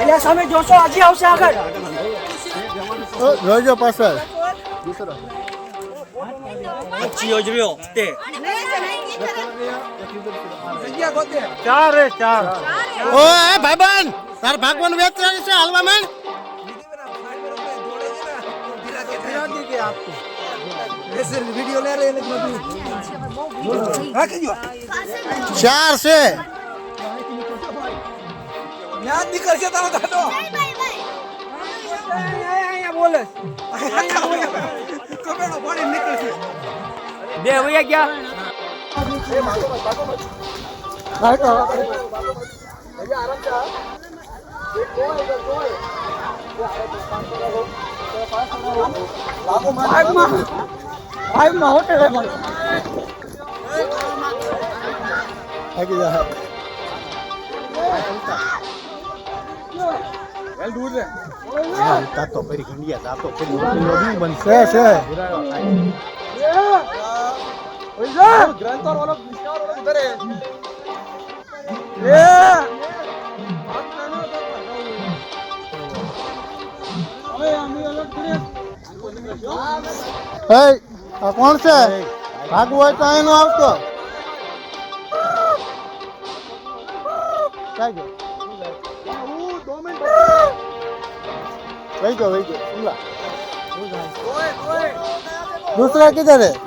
એટલે સામે જોશો હજી આવશે આગળ. જોજો પાછળ. ચાર રે ચાર. ઓ એ ભાઈબંધ તાર ભાગવાન વેચવાનું છે હાલવા માંડ વીડિયો લે રે રાખી દો ચાર છે. યાદ નીકળશે તારો દાદો અહીંયા બોલે કમેડો પાડી નીકળશે બે વયા ગયા હોટેલ તાતો કરી ઘંડિયા તાતો કરી નદી બનશે. છે ગ્રંથર વાળો વિસ્તાર વાળો ઉધર એ! હવે અમે અલગ કરીએ. હે આ કોણ છે? ભાગવું હોય તો અહીં આવતો. ક્યાં ગયો वही गयो वही गयो दूसरा किधर है